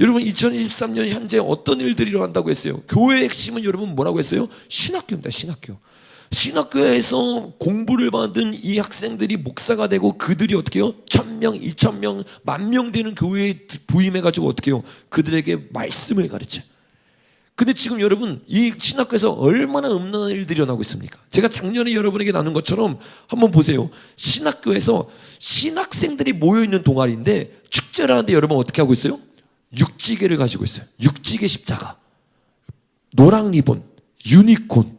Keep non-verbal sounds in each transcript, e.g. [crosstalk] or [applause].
여러분 2023년 현재 어떤 일들이 일어난다고 했어요? 교회의 핵심은 여러분 뭐라고 했어요? 신학교입니다. 신학교. 신학교에서 공부를 받은 이 학생들이 목사가 되고 그들이 어떻게 해요? 천명, 이천명, 만 명 되는 교회에 부임해가지고 어떻게 해요? 그들에게 말씀을 가르쳐. 근데 지금 여러분 이 신학교에서 얼마나 음란한 일들이 일어나고 있습니까? 제가 작년에 여러분에게 나눈 것처럼 한번 보세요. 신학교에서 신학생들이 모여 있는 동아리인데 축제를 하는데 여러분 어떻게 하고 있어요? 육지개를 가지고 있어요. 육지개 십자가, 노랑 리본, 유니콘.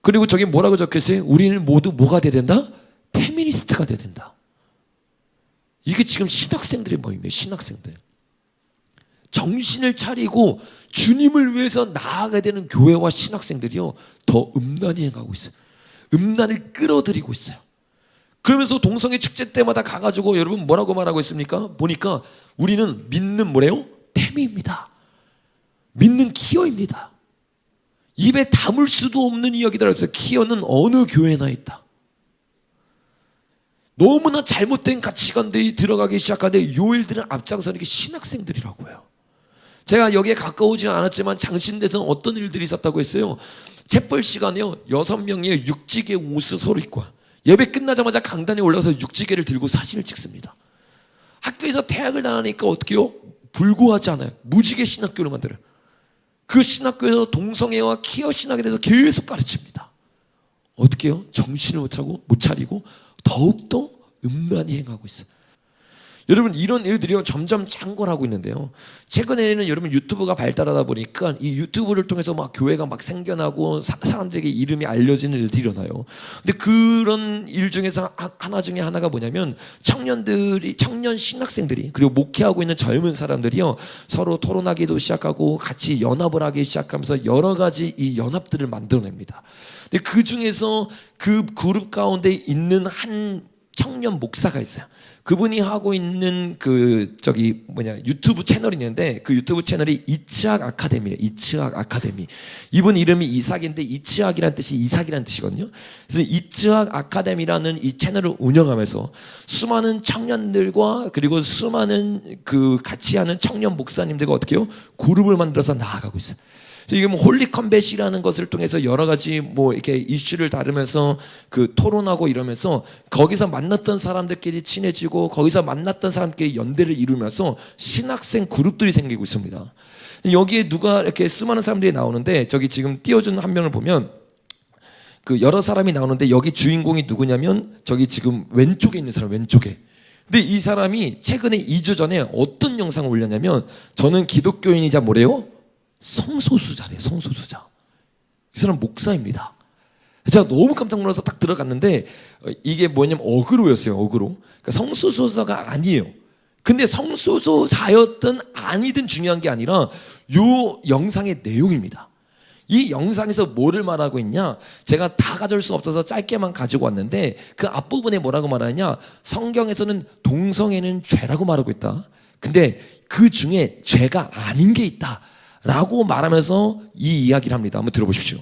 그리고 저기 뭐라고 적혀 있어요? 우리는 모두 뭐가 돼야 된다? 페미니스트가 돼야 된다. 이게 지금 신학생들의 모임이에요. 신학생들. 정신을 차리고 주님을 위해서 나아가야 되는 교회와 신학생들이요 더 음란히 행하고 있어요. 음란을 끌어들이고 있어요. 그러면서 동성애 축제 때마다 가가지고 여러분 뭐라고 말하고 있습니까? 보니까 우리는 믿는 뭐래요? 태미입니다. 믿는 키어입니다. 입에 담을 수도 없는 이야기다 그래서 키어는 어느 교회나 있다. 너무나 잘못된 가치관들이 들어가기 시작하는데 요 일들은 앞장서는 게 신학생들이라고요. 제가 여기에 가까우지는 않았지만 장신대에서는 어떤 일들이 있었다고 했어요. 재벌 시간에요. 여섯 명의 육지개 옷을 서로 입고 와. 예배 끝나자마자 강단에 올라가서 육지개를 들고 사진을 찍습니다. 학교에서 대학을 나가니까 어떻게 해요? 불구하지 않아요. 무지개 신학교를 만들어요. 그 신학교에서 동성애와 키어 신학에 대해서 계속 가르칩니다. 어떻게 해요? 정신을 못 차고 못 차리고 더욱더 음란히 행하고 있어요. 여러분 이런 일들이요 점점 창궐하고 있는데요. 최근에는 여러분 유튜브가 발달하다 보니까 이 유튜브를 통해서 막 교회가 막 생겨나고 사, 람들에게 이름이 알려지는 일들이 일어나요. 근데 그런 일 중에서 하- 하나 중에 하나가 뭐냐면 청년들이 청년 신학생들이 그리고 목회하고 있는 젊은 사람들이요 서로 토론하기도 시작하고 같이 연합을 하기 시작하면서 여러 가지 이 연합들을 만들어냅니다. 근데 그 중에서 그 그룹 가운데 있는 한 청년 목사가 있어요. 그분이 하고 있는 그 저기 뭐냐 유튜브 채널이 있는데 그 유튜브 채널이 이츠학 아카데미래 이츠학 아카데미. 이분 이름이 이삭인데 이츠학이라는 뜻이 이삭이라는 뜻이거든요. 그래서 이츠학 아카데미라는 이 채널을 운영하면서 수많은 청년들과 그리고 수많은 그 같이 하는 청년 목사님들과 어떻게 해요? 그룹을 만들어서 나아가고 있어요 그래서 이게 뭐 것을 통해서 여러 가지 뭐 이렇게 이슈를 다루면서 그 토론하고 이러면서 거기서 만났던 사람들끼리 친해지고 거기서 만났던 사람끼리 연대를 이루면서 신학생 그룹들이 생기고 있습니다. 여기에 누가 이렇게 수많은 사람들이 나오는데 저기 지금 띄워준 한 명을 보면 그 여러 사람이 나오는데 여기 주인공이 누구냐면 저기 지금 왼쪽에 있는 사람 왼쪽에. 근데 이 사람이 최근에 2주 전에 어떤 영상을 올렸냐면 저는 기독교인이자 뭐래요? 성소수자래요. 성소수자. 이 사람 목사입니다. 제가 너무 깜짝 놀라서 딱 들어갔는데 어, 이게 뭐냐면 어그로였어요. 어그로. 그러니까 성소수자가 아니에요. 근데 성소수자였든 아니든 중요한 게 아니라 요 영상의 내용입니다. 이 영상에서 뭐를 말하고 있냐? 제가 다 가져올 수 없어서 짧게만 가지고 왔는데 그 앞부분에 뭐라고 말하냐? 성경에서는 동성애는 죄라고 말하고 있다. 근데 그 중에 죄가 아닌 게 있다. 라고 말하면서 이 이야기를 합니다. 한번 들어보십시오.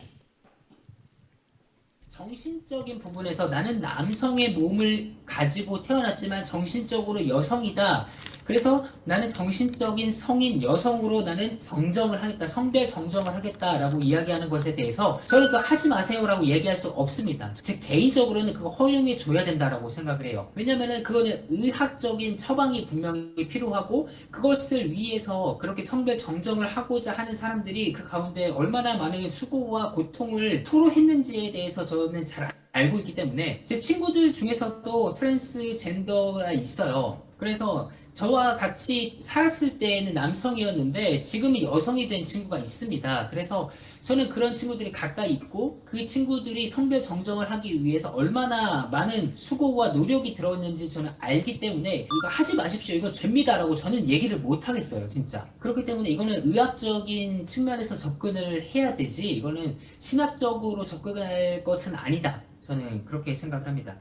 정신적인 부분에서 나는 남성의 몸을 가지고 태어났지만 정신적으로 여성이다. 그래서 나는 정신적인 성인 여성으로 나는 정정을 하겠다. 성별 정정을 하겠다라고 이야기하는 것에 대해서 저는 그 하지 마세요라고 얘기할 수 없습니다. 제 개인적으로는 그거 허용해 줘야 된다라고 생각을 해요. 왜냐면은 그거는 의학적인 처방이 분명히 필요하고 그것을 위해서 그렇게 성별 정정을 하고자 하는 사람들이 그 가운데 얼마나 많은 수고와 고통을 토로했는지에 대해서 저는 잘 알고 있기 때문에 제 친구들 중에서도 트랜스젠더가 있어요. 그래서 저와 같이 살았을 때에는 남성이었는데 지금은 여성이 된 친구가 있습니다. 그래서 저는 그런 친구들이 가까이 있고 그 친구들이 성별 정정을 하기 위해서 얼마나 많은 수고와 노력이 들었는지 저는 알기 때문에 이거 하지 마십시오. 이건 죄입니다라고 저는 얘기를 못 하겠어요, 진짜. 그렇기 때문에 이거는 의학적인 측면에서 접근을 해야 되지 이거는 신학적으로 접근할 것은 아니다. 저는 그렇게 생각을 합니다.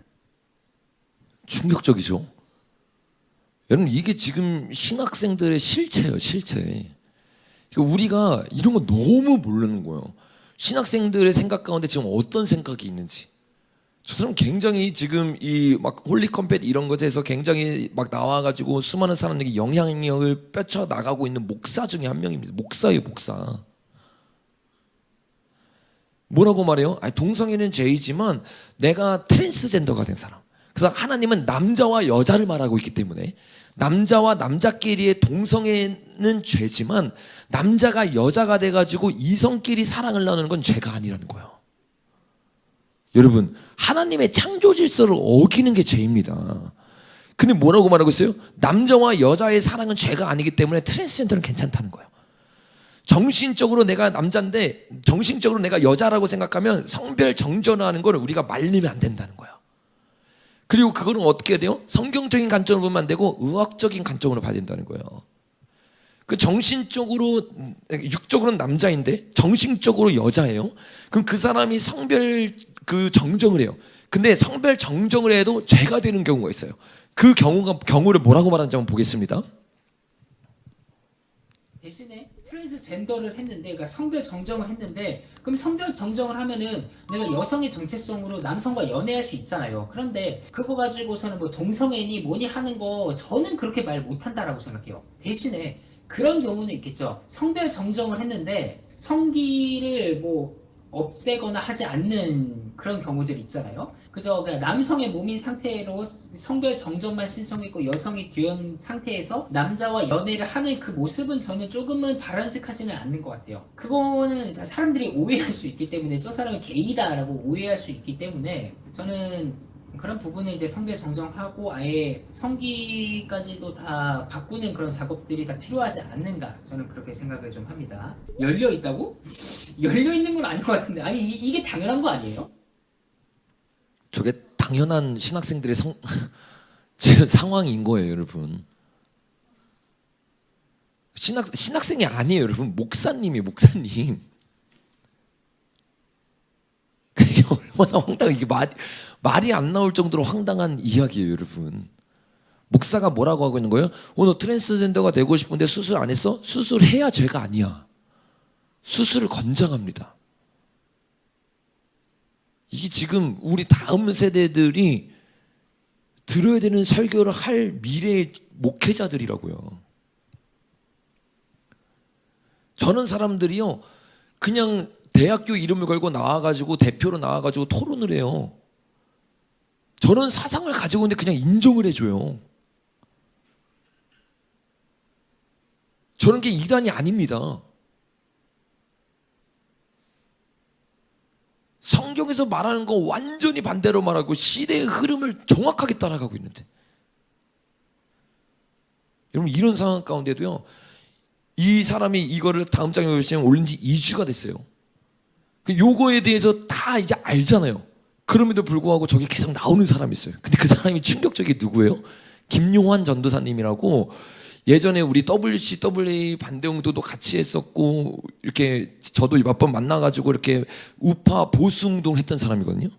충격적이죠. 여러분 이게 지금 신학생들의 실체예요, 실체. 그러니까 우리가 이런 거 너무 모르는 거예요. 신학생들의 생각 가운데 지금 어떤 생각이 있는지. 저 사람 굉장히 지금 이 막 홀리 컴뱃 이런 것에서 굉장히 막 나와가지고 수많은 사람들에게 영향력을 뺏쳐 나가고 있는 목사 중에 한 명입니다. 목사예요, 목사. 뭐라고 말해요? 아니, 동성애는 죄이지만 내가 트랜스젠더가 된 사람. 그래서 하나님은 남자와 여자를 말하고 있기 때문에 남자와 남자끼리의 동성애는 죄지만 남자가 여자가 돼가지고 이성끼리 사랑을 나누는 건 죄가 아니라는 거예요. 여러분, 하나님의 창조 질서를 어기는 게 죄입니다. 근데 뭐라고 말하고 있어요? 남자와 여자의 사랑은 죄가 아니기 때문에 트랜스젠더는 괜찮다는 거예요. 정신적으로 내가 남자인데 정신적으로 내가 여자라고 생각하면 성별 정전하는 걸 우리가 말리면 안 된다는 거예요. 그리고 그거는 어떻게 해야 돼요? 성경적인 관점으로 보면 안 되고 의학적인 관점으로 봐야 된다는 거예요. 그 정신적으로 육적으로는 남자인데 정신적으로 여자예요. 그럼 그 사람이 성별 그 정정을 해요. 근데 성별 정정을 해도 죄가 되는 경우가 있어요. 그 경우가 경우를 뭐라고 말하는지 한번 보겠습니다. 대신에 트랜스젠더를 했는데, 그러니까 성별 정정을 했는데, 그럼 성별 정정을 하면은 내가 여성의 정체성으로 남성과 연애할 수 있잖아요. 그런데 그거 가지고서는 뭐 동성애니 뭐니 하는 거 저는 그렇게 말 못한다라고 생각해요. 대신에 그런 경우는 있겠죠. 성별 정정을 했는데 성기를 뭐 없애거나 하지 않는 그런 경우들이 있잖아요. 그저 남성의 몸인 상태로 성별 정정만 신청했고 여성이 된 상태에서 남자와 연애를 하는 그 모습은 저는 조금은 바람직하지는 않는 것 같아요. 그거는 사람들이 오해할 수 있기 때문에 저 사람은 게이다라고 오해할 수 있기 때문에 저는 그런 부분은 이제 성별 정정하고 아예 성기까지도 다 바꾸는 그런 작업들이 다 필요하지 않는가 저는 그렇게 생각을 좀 합니다. 열려 있다고? 열려 있는 건 아닌 것 같은데 아니 이- 이게 당연한 거 아니에요? 저게 당연한 신학생들의 성, [laughs] 상황인 거예요, 여러분. 신학, 신학생이 아니에요, 여러분. 목사님이 목사님. [laughs] 이게 얼마나 황당, 이게 말, 말이 안 나올 정도로 황당한 이야기예요, 여러분. 목사가 뭐라고 하고 있는 거예요? 어, 너 트랜스젠더가 되고 싶은데 수술 안 했어? 수술해야 죄가 아니야. 수술을 권장합니다. 이게 지금 우리 다음 세대들이 들어야 되는 설교를 할 미래의 목회자들이라고요. 저는 사람들이요, 그냥 대학교 이름을 걸고 나와가지고 대표로 나와가지고 토론을 해요. 저런 사상을 가지고 있는데 그냥 인정을 해줘요. 저런 게 이단이 아닙니다. 성경에서 말하는 거 완전히 반대로 말하고 시대의 흐름을 정확하게 따라가고 있는데. 여러분 이런 상황 가운데도요 이 사람이 이거를 다음 장에 보시면 올린 지 2주가 됐어요. 그 요거에 대해서 다 이제 알잖아요. 그럼에도 불구하고 저기 계속 나오는 사람이 있어요. 근데 그 사람이 충격적이 누구예요? 김용환 전도사님이라고 예전에 우리 WCWA 반대운동도 같이 했었고 이렇게 저도 몇 번 만나가지고 이렇게 우파 보수운동 했던 사람이거든요.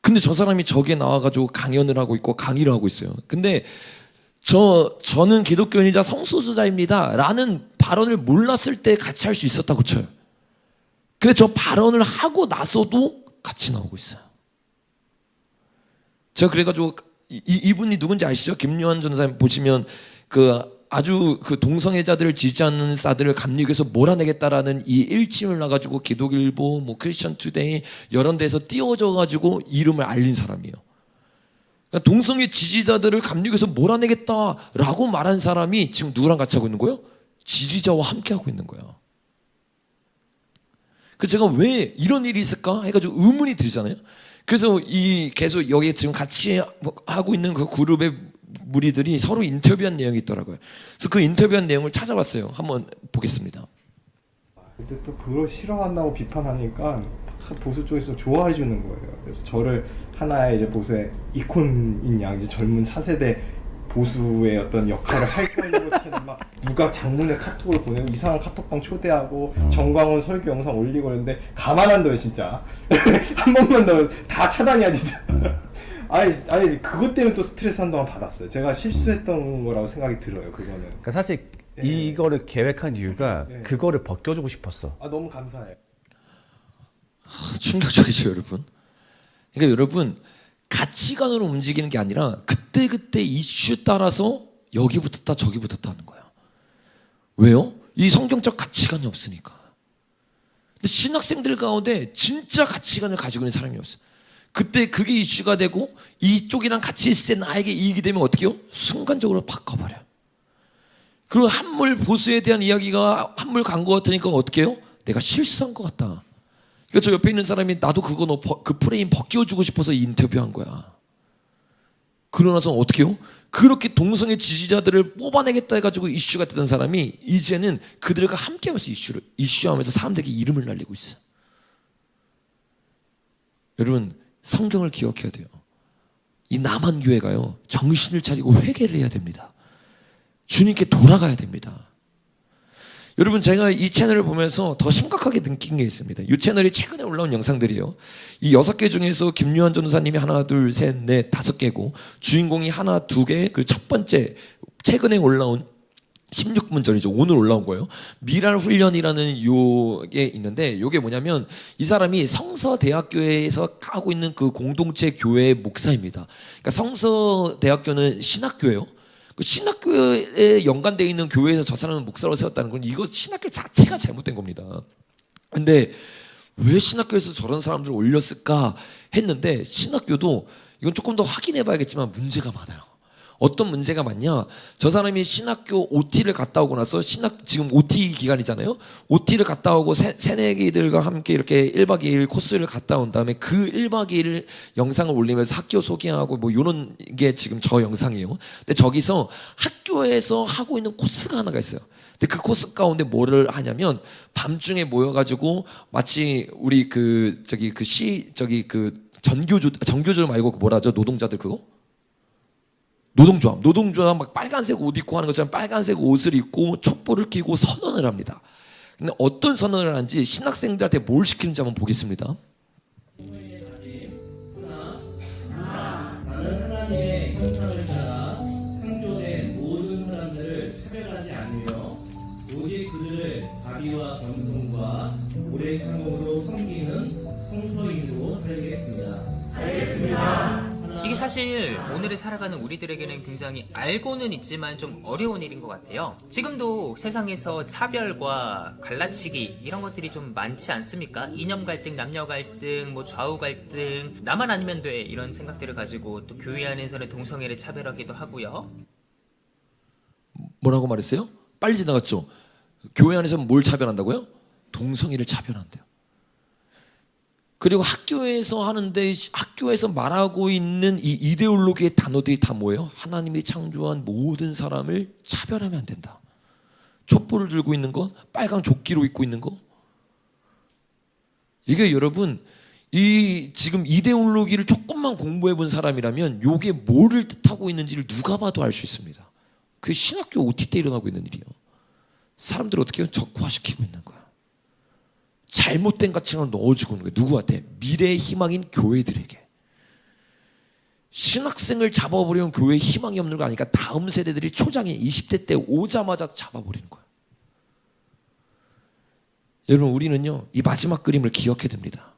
근데 저 사람이 저기에 나와가지고 강연을 하고 있고 강의를 하고 있어요. 근데 저 저는 기독교인이자 성소수자입니다라는 발언을 몰랐을 때 같이 할 수 있었다고 쳐요. 근데 저 발언을 하고 나서도 같이 나오고 있어요. 제가 그래가지고 이, 이- 이분이 누군지 아시죠? 김요한 전사님 보시면 그 아주 그 동성애자들을 지지하는 사들을 감리교에서 몰아내겠다라는 이 일침을 나가지고 기독일보, 뭐 크리스천 투데이 여러 데서 띄워져 가지고 이름을 알린 사람이에요. 그러니까 동성애 지지자들을 감리교에서 몰아내겠다라고 말한 사람이 지금 누구랑 같이 하고 있는 거예요? 지지자와 함께 하고 있는 거예요. 그 제가 왜 이런 일이 있을까 해가지고 의문이 들잖아요. 그래서 이 계속 여기 지금 같이 하고 있는 그 그룹의 무리들이 서로 인터뷰한 내용이 있더라고요. 그래서 그 인터뷰한 내용을 찾아봤어요. 한번 보겠습니다. 근데 또 그걸 싫어한다고 비판하니까 보수 쪽에서 좋아해 주는 거예요. 그래서 저를 하나의 이제 보수의 이콘인 양 이제 젊은 차세대 보수의 어떤 역할을 할 거는 것처럼 막 누가 장문의 카톡을 보내고 이상한 카톡방 초대하고 정광훈 설교 영상 올리고 그러는데 가만 안 둬요 진짜 [laughs] 한 번만 더 다 차단이야 진짜 아니 아니 그것 때문에 또 스트레스 한동안 받았어요 제가 실수했던 거라고 생각이 들어요 그거는 그러니까 사실 네. 이거를 계획한 이유가 네. 그거를 벗겨주고 싶었어. 아 너무 감사해요 아, 충격적이죠, 여러분. 그러니까 여러분 가치관으로 움직이는 게 아니라 그때 그때 이슈 따라서 여기 붙었다 저기 붙었다 하는 거야. 왜요? 이 성경적 가치관이 없으니까. 근데 신학생들 가운데 진짜 가치관을 가지고 있는 사람이 없어. 그때 그게 이슈가 되고 이쪽이랑 같이 있을 때 나에게 이익이 되면 어떻게 해요? 순간적으로 바꿔버려. 그리고 한물 보수에 대한 이야기가 한물 간것 같으니까 어떻게 해요? 내가 실수한 것 같다. 그러니까 저 옆에 있는 사람이 나도 그거 너 그 프레임 벗겨주고 싶어서 이 인터뷰한 거야. 그러고 나서 어떻게 해요? 그렇게 동성애 지지자들을 뽑아내겠다 해가지고 이슈가 되던 사람이 이제는 그들과 함께하면서 이슈를 이슈하면서 사람들에게 이름을 날리고 있어. 여러분 성경을 기억해야 돼요. 이 남한 교회가요 정신을 차리고 회개를 해야 됩니다. 주님께 돌아가야 됩니다. 여러분 제가 이 채널을 보면서 더 심각하게 느낀 게 있습니다. 이 채널이 최근에 올라온 영상들이요. 이 여섯 개 중에서 김유한 전도사님이 하나, 둘, 셋, 넷, 다섯 개고 주인공이 하나, 두 개. 그 첫 번째 최근에 올라온 16분 전이죠. 오늘 올라온 거예요. 미랄 훈련이라는 요게 있는데 요게 뭐냐면 이 사람이 성서 대학교에서 하고 있는 그 공동체 교회의 목사입니다. 그러니까 성서 대학교는 신학교예요. 그 신학교에 연관되어 있는 교회에서 저 사람은 목사로 세웠다는 건 이거 신학교 자체가 잘못된 겁니다. 근데 왜 신학교에서 저런 사람들을 올렸을까 했는데 신학교도 이건 조금 더 확인해 봐야겠지만 문제가 많아요. 어떤 문제가 많냐? 저 사람이 신학교 OT를 갔다 오고 나서 신학 지금 OT 기간이잖아요. OT를 갔다 오고 새, 새내기들과 함께 이렇게 1박 2일 코스를 갔다 온 다음에 그 1박 2일 영상을 올리면서 학교 소개하고 뭐 요런 게 지금 저 영상이에요. 근데 저기서 학교에서 하고 있는 코스가 하나가 있어요. 근데 그 코스 가운데 뭐를 하냐면 밤중에 모여가지고 마치 우리 그 저기 그 시 저기 그 전교조 전교조 말고 그 뭐라죠 노동자들 그거 노동조합, 노동조합 막 빨간색 옷 입고 하는 것처럼 빨간색 옷을 입고 촛불을 켜고 선언을 합니다. 근데 어떤 선언을 하는지 신학생들한테 뭘 시키는지 한번 보겠습니다. 사실 오늘을 살아가는 우리들에게는 굉장히 알고는 있지만 좀 어려운 일인 것 같아요. 지금도 세상에서 차별과 갈라치기 이런 것들이 좀 많지 않습니까? 이념 갈등, 남녀 갈등, 뭐 좌우 갈등, 나만 아니면 돼 이런 생각들을 가지고 또 교회 안에서는 동성애를 차별하기도 하고요. 뭐라고 말했어요? 빨리 지나갔죠. 교회 안에서 뭘 차별한다고요? 동성애를 차별한대요. 그리고 학교에서 하는데 학교에서 말하고 있는 이 이데올로기의 단어들이 다 뭐예요? 하나님이 창조한 모든 사람을 차별하면 안 된다. 촛불을 들고 있는 거, 빨강 조끼로 입고 있는 거. 이게 여러분 이 지금 이데올로기를 조금만 공부해 본 사람이라면 요게 뭐를 뜻하고 있는지를 누가 봐도 알 수 있습니다. 그 신학교 OT 때 일어나고 있는 일이에요. 사람들을 어떻게? 적화시키고 있는 거야. 잘못된 가치관을 넣어주고 있는 거예요. 누구한테? 미래의 희망인 교회들에게. 신학생을 잡아버리면 교회에 희망이 없는 거 아니까 다음 세대들이 초장에 20대 때 오자마자 잡아버리는 거예요. 여러분 우리는요 이 마지막 그림을 기억해야 됩니다.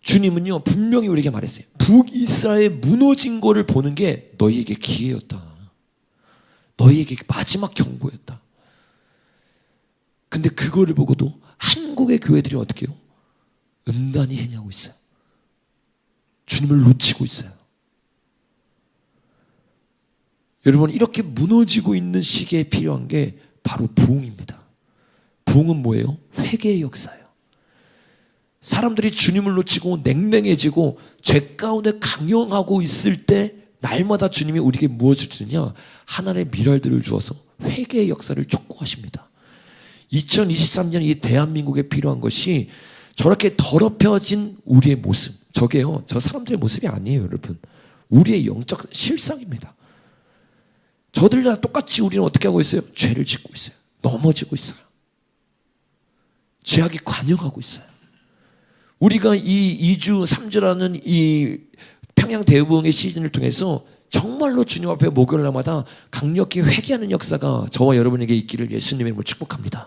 주님은요 분명히 우리에게 말했어요. 북이스라엘 무너진 거를 보는 게 너희에게 기회였다. 너희에게 마지막 경고였다. 근데 그거를 보고도 한국의 교회들이 어떻게 해요? 음란히 행하고 있어요. 주님을 놓치고 있어요. 여러분 이렇게 무너지고 있는 시기에 필요한 게 바로 부흥입니다. 부흥은 뭐예요? 회개의 역사예요. 사람들이 주님을 놓치고 냉랭해지고 죄 가운데 강영하고 있을 때 날마다 주님이 우리에게 무엇을 주느냐? 하나님의 미랄들을 주어서 회개의 역사를 촉구하십니다. 2023년 이 대한민국에 필요한 것이 저렇게 더럽혀진 우리의 모습. 저게요. 저 사람들의 모습이 아니에요, 여러분. 우리의 영적 실상입니다. 저들과 똑같이 우리는 어떻게 하고 있어요? 죄를 짓고 있어요. 넘어지고 있어요. 죄악이 관영하고 있어요. 우리가 이 2주, 3주라는 이 평양 대부흥의 시즌을 통해서 정말로 주님 앞에 목요일 날마다 강력히 회개하는 역사가 저와 여러분에게 있기를 예수님의 이름으로 축복합니다.